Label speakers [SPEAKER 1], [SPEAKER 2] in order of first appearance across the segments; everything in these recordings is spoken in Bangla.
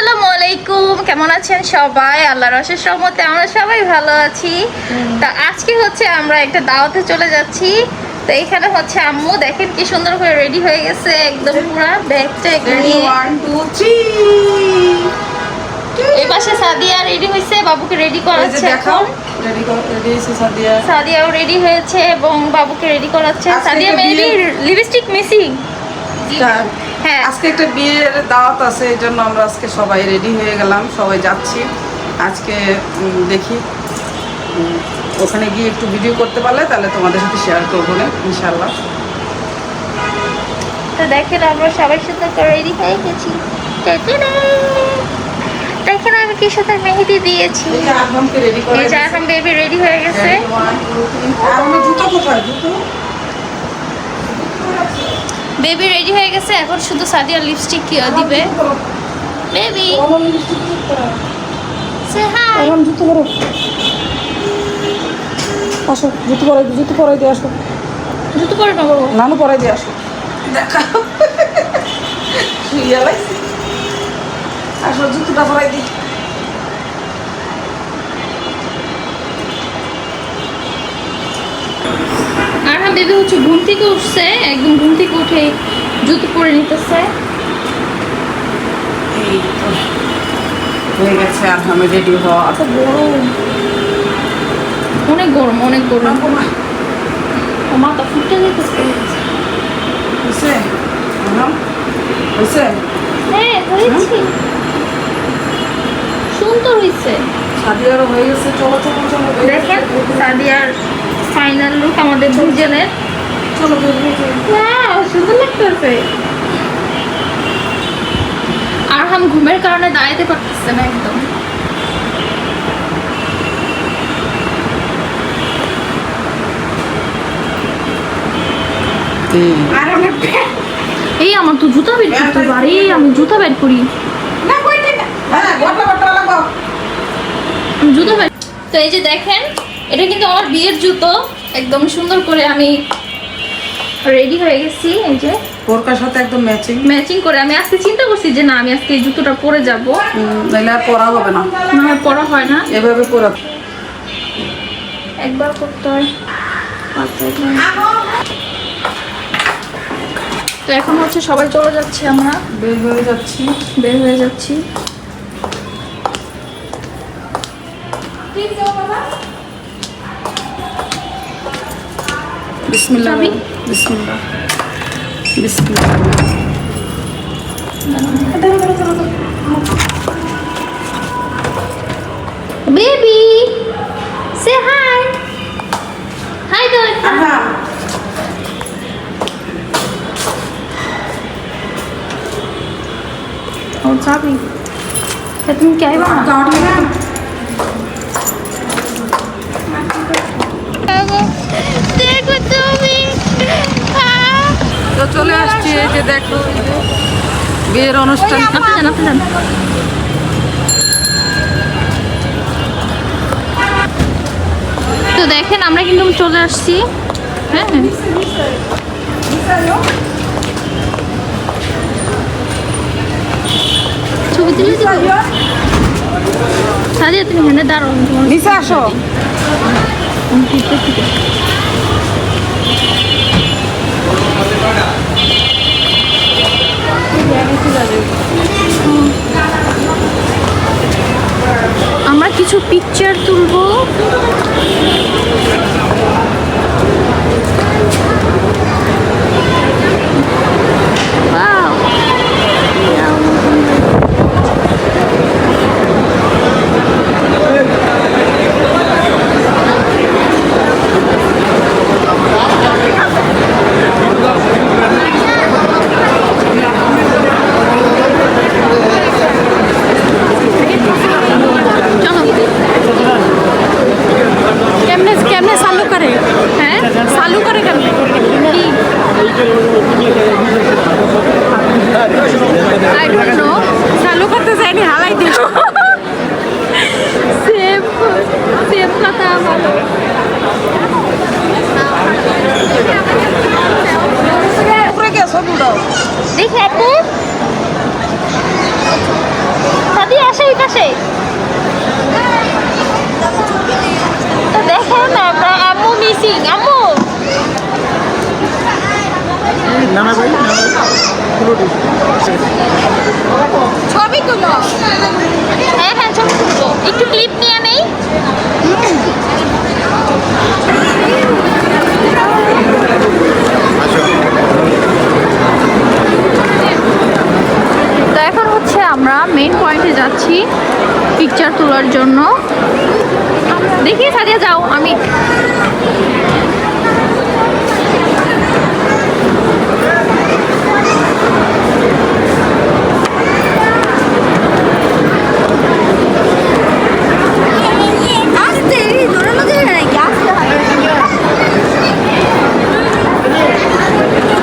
[SPEAKER 1] আসসালামু আলাইকুম। কেমন আছেন সবাই? আল্লাহর অশেষ রহমতে আমরা সবাই ভালো আছি। তা আজকে হচ্ছে আমরা একটা দাওয়াতে চলে যাচ্ছি। তো এখানে হচ্ছে আম্মু দেখেন কি সুন্দর করে রেডি হয়ে গেছে একদম পুরা
[SPEAKER 2] two, three.
[SPEAKER 1] এই পাশে সাদিয়া রেডি হয়েছে বাবুকে রেডি করাচ্ছে এখন। সাদিয়াও রেডি হয়েছে এবং বাবুকে রেডি করাচ্ছে। সাদিয়া মেবি লিপস্টিক মিসিং হ্যাঁ।
[SPEAKER 2] আজকে একটা বিয়ের দাওয়াত আছে এই জন্য আমরা আজকে সবাই রেডি হয়ে গেলাম সবাই যাচ্ছি। আজকে দেখি ওখানে গিয়ে একটু ভিডিও করতে পারলে তাহলে তোমাদের সাথে শেয়ার করব না ইনশাল্লাহ
[SPEAKER 1] তো দেখেন আমরা সবাই সাথে রেডি হয়ে গেছি! দেখেন আমি কি সাথে মেহেদি দিয়েছি।
[SPEAKER 2] এই যে আরহামকে রেডি
[SPEAKER 1] বেবি হয়ে গেছে।
[SPEAKER 2] জুতো কোথায় জুতো
[SPEAKER 1] বেবি রেডি হয়ে গেছে এখন শুধু সাদিয়া লিপস্টিক দিবে। বেবি।
[SPEAKER 2] জুতো পরো। আসো জুতো পরাই জুতো পরাই দিয়ে আসো।
[SPEAKER 1] জুতো পরে না নেব
[SPEAKER 2] নানু পরাই দিয়ে আসো। দেখা। আসো জুতোটা পরাই দিই।
[SPEAKER 1] বেবি হচ্ছে ঘুম থেকে উঠছে একদম ঘুম থেকে উঠে জুতো পরে নিতেছে।
[SPEAKER 2] হয়ে গেছে আর আমি রেডি হওয়া।
[SPEAKER 1] এত গরম। অনেক গরম অনেক গরম। মাথা ফুটে যেতেছে।
[SPEAKER 2] হয়েছে?
[SPEAKER 1] হ্যাঁ হয়েছে। সুন্দর হয়েছে।
[SPEAKER 2] সাদিয়ারও হয়ে গেছে চলো চলো চলো। হয়ে
[SPEAKER 1] দেখেন সাদিয়ার ফাইনাল লুক আমাদের দুজনের।
[SPEAKER 2] হয়ে
[SPEAKER 1] সুন্দর লাগতেছে। আরহাম ঘুমের কারণে দাঁড়াতে পারতেছে না একদম। এই আমার তো জুতা বের করতে পারি। আমি জুতা বের করি।
[SPEAKER 2] না কইতে না হ্যাঁ
[SPEAKER 1] জুতো বের তো এই যে দেখেন এটা কিন্তু আমার বিয়ের জুতো। একদম সুন্দর করে আমি রেডি হয়ে গেছি এই যে।
[SPEAKER 2] বোরকার সাথে একদম ম্যাচিং
[SPEAKER 1] ম্যাচিং করে আমি আজকে চিন্তা করছি যে না আমি আজকে এই জুতোটা পরে যাব।
[SPEAKER 2] নাহলে আর পরা হবে না।
[SPEAKER 1] না পরা হয় না।
[SPEAKER 2] এভাবে পরা।
[SPEAKER 1] একবার করতে হয়। তো এখন হচ্ছে সবাই চলে যাচ্ছে আমরা।
[SPEAKER 2] বের হয়ে যাচ্ছি।
[SPEAKER 1] বের হয়ে যাচ্ছি। बिस्मिल्लाह। बिस्मिल्लाह। बिस्मिल्लाह।
[SPEAKER 2] बेबी
[SPEAKER 1] से हाय हाय डॉट और साथ ही
[SPEAKER 2] तुम क्या
[SPEAKER 1] ही। बना
[SPEAKER 2] তো চলে আসছি এই যে দেখো বিয়ের অনুষ্ঠান।
[SPEAKER 1] তো দেখেন আমরা কিন্তু চলে আসছি। হ্যাঁ ছবি তুলে দিব? তুমি তোমার
[SPEAKER 2] নিচে আসো।
[SPEAKER 1] ভিতর থেকে আমরা কিছু পিকচার তুলবো Wow. চলো
[SPEAKER 3] কেমনে কেমনে চালু করে
[SPEAKER 1] হ্যাঁ
[SPEAKER 3] চালু করে কেমনে
[SPEAKER 1] কি আই ডোন্ট নো
[SPEAKER 3] চালু করতে যায়নি হালাই দিল
[SPEAKER 1] সেম সেম কথা ভালো দেখি আপু। ওই পাশে। তো দেখেন আমরা আম্মু মিসিং আম্মু। ছবি তুলো। হ্যাঁ হ্যাঁ ছবি তুলবো। একটু ক্লিপ নিয়ে নেই তো এখন মেইন পয়েন্টে যাচ্ছি পিকচার তোলার জন্য। দেখিয়ে সারিয়ে যাও আমি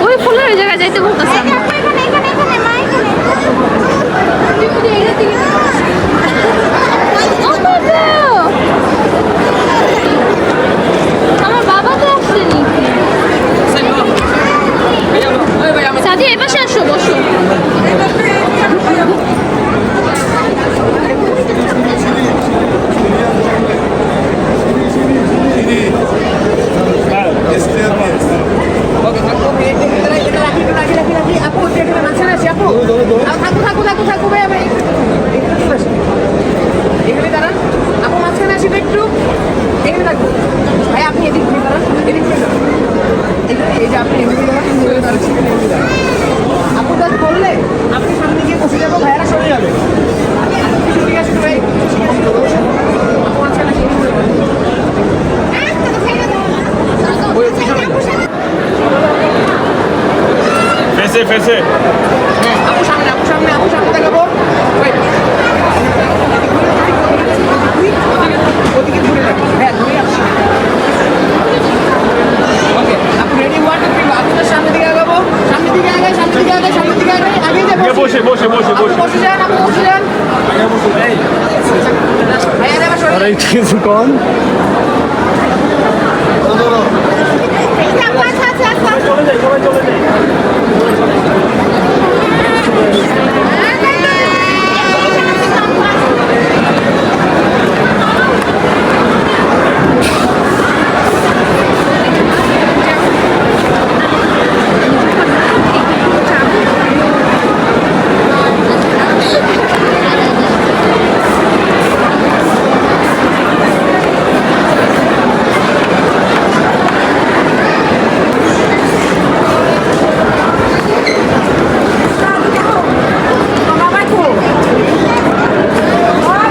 [SPEAKER 1] ওই ফুলের ওই জায়গায় যাইতে বলতেছে আমার বাবা তো আসছেনি সাদি এ পাশে আসো বসো
[SPEAKER 4] থাকো থাকো থাকো থাকো ভাই ভাই এখানে চলে আসো এখানে দাঁড়ান আপু মাঝখানে আসি একটু এখানে থাকব ভাই আপনি এদিক ঘুরে দাঁড়ান এদিক ঘুরে দাঁড়ান এখানে এই যে আপনি এমনি দাঁড়ান এমনি দাঁড়াচ্ছি এখানে এমনি দাঁড়ান আপু কাজ করলে আপনি সামনে গিয়ে বসে যাব ভাইয়ারা সরে যাবে আপনি সরে আসুন ভাই আপু মাঝখানে আসি এদিক ঘুরে হ্যাঁ, সামনে সামনে সামনে দেখাবো ওদিকে ঘুরে দেখো হ্যাঁ ওকে আপু রেডি সামনের দিকে আগাবো সামনের দিকে আগাই সামনের দিকে আগাই সামনের দিকে আগে যাব
[SPEAKER 5] বসে বসে বসে বসে
[SPEAKER 4] যান আপু বসে যান ভাইয়া দেবা সরে
[SPEAKER 5] আরে কিছু কম চলে যাই সবাই চলে যাই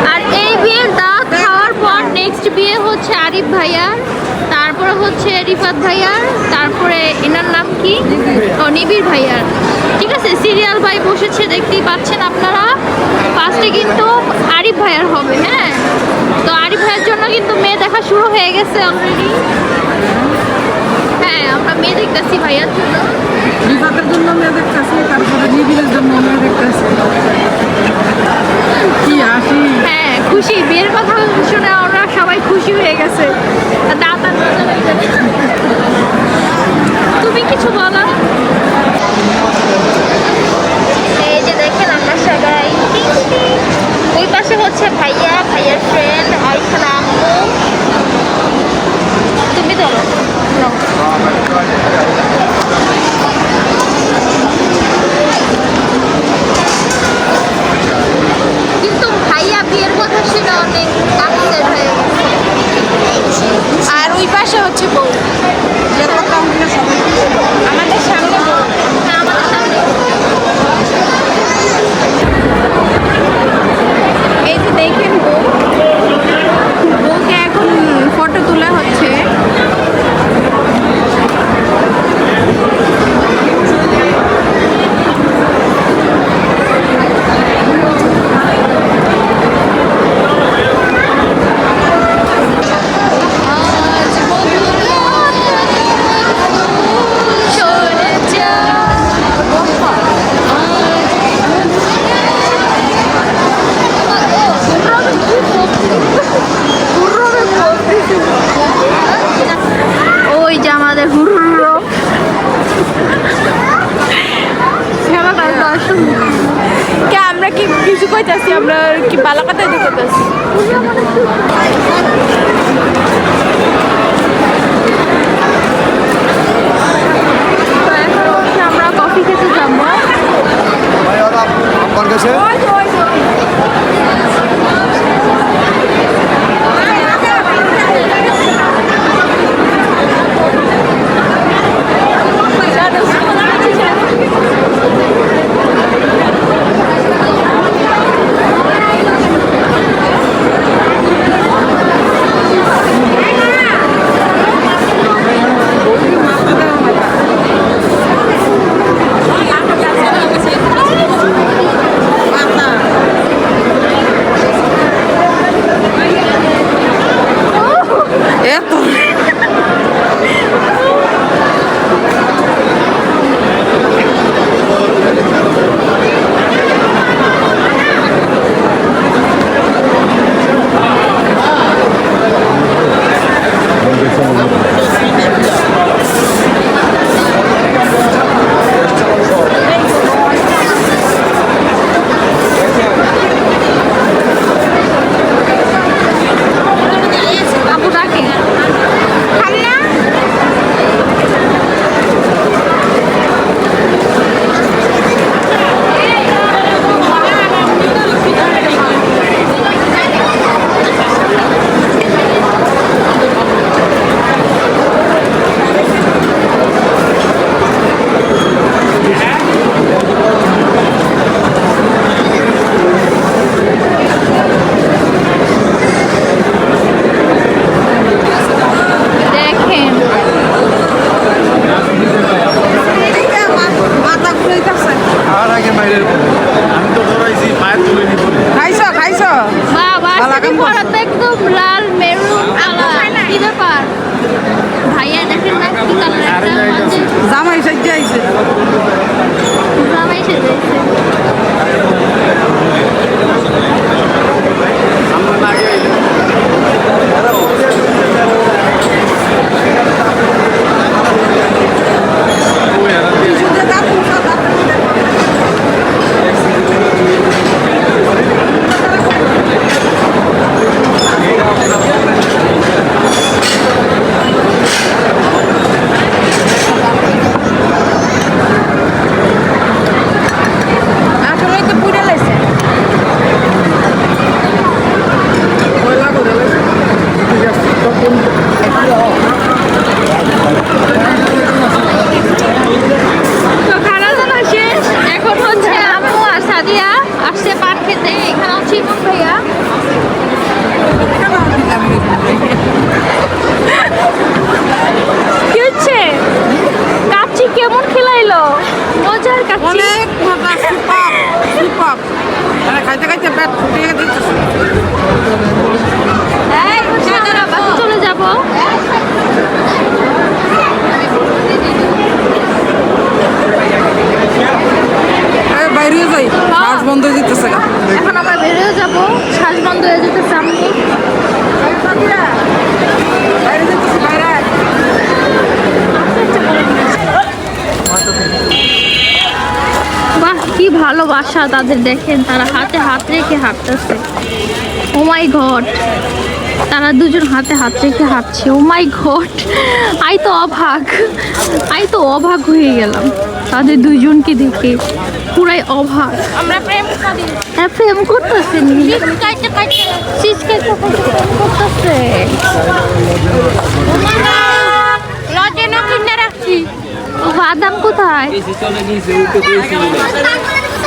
[SPEAKER 1] আর এই বিয়ের দাওয়াত খাওয়ার পর নেক্সট বিয়ে হচ্ছে আরিফ ভাইয়ার, তারপরে হচ্ছে রিফাত ভাইয়ার, তারপরে এনার নাম কি? ও নিবির ভাইয়ার। ঠিক আছে, সিরিয়াল ভাই বসেছে, দেখতেই পাচ্ছেন আপনারা। ফার্স্টে কিন্তু আরিফ ভাইয়ার হবে হ্যাঁ? তো আরিফ ভাইয়ের জন্য কিন্তু মেয়ে দেখা শুরু হয়ে গেছে অলরেডি হ্যাঁ আমরা মেয়ে দেখতেছি ভাইয়ার জন্য।
[SPEAKER 2] রিফাতের জন্য মেয়ে দেখতেছি, তারপরে নিবিলের জন্য মেয়ে দেখতেছি কি হাসি
[SPEAKER 1] হ্যাঁ খুশি বিয়ের কথা শুনে আমরা সবাই খুশি হয়ে গেছে দাঁত আর মাথা লাগছে। তুমি কিছু বলো এই যে দেখেন আমরা সবাই ওই পাশে হচ্ছে ভাইয়া ভাইয়ার ফ্রেন্ড আর এখানে আম্মু তুমি ধরো নাও। কিন্তু ভাইয়া বিয়ের কথা শুনে অনেক আপসেট হয়ে গেছে
[SPEAKER 3] আর ওই পাশে হচ্ছে বউ আমাদের সামনে বউ
[SPEAKER 1] হ্যাঁ, আমাদের সামনে।
[SPEAKER 3] এই যে দেখেন কইতাছি? আমরা কি
[SPEAKER 1] বালাকাতে হচ্ছে আমরা কফি খেতে যাব।
[SPEAKER 5] কাছে?
[SPEAKER 1] লাল মেরুন কালার কি ব্যাপার? ভাইয়া দেখেন না কি কালার
[SPEAKER 2] জামাই সাজ্জা আইছে।
[SPEAKER 1] জামাই সেজেছে
[SPEAKER 5] আমরা না আগে আইলে ওই আর দিয়ে
[SPEAKER 3] আসলে তো পুড়ে লাইছে
[SPEAKER 2] কয়লা করে লাইছে।
[SPEAKER 1] তো খানা দানা শেষ এখন হচ্ছে আম্মু আর সাদিয়া আসছে পান খেতে এখানে হচ্ছে ইমন ভাইয়া কি হচ্ছে কাচ্চি কেমন খেলাইলো মজার কাচ্চি
[SPEAKER 2] অনেক মজা সুপার সুপার মানে খাইতে খাইতে পেট ফুটিয়ে দিচ্ছে
[SPEAKER 1] এই চলে যাব
[SPEAKER 2] বাইরে যাই শ্বাস বন্ধ হয়ে যেতেছে গা
[SPEAKER 1] এখন আমরা বেরিয়ে যাব শ্বাস বন্ধ হয়ে যেতে সামনে
[SPEAKER 2] বাইরে যেতেছে বাইরে
[SPEAKER 1] বাহ কি ভালোবাসা তাদের দেখেন তারা হাতে হাত রেখে হাঁটতেছে। ও মাই গড তারা দুজন হাতে হাত রেখে হাঁটছে। ও মাই গড আই তো অবাক। আই তো অবাক হয়ে গেলাম। তাদের দুইজনকে দেখে পুরাই অবাক।
[SPEAKER 3] আমরা প্রেম করি।
[SPEAKER 1] হ্যাঁ প্রেম করতেছে বাদাম কোথায়?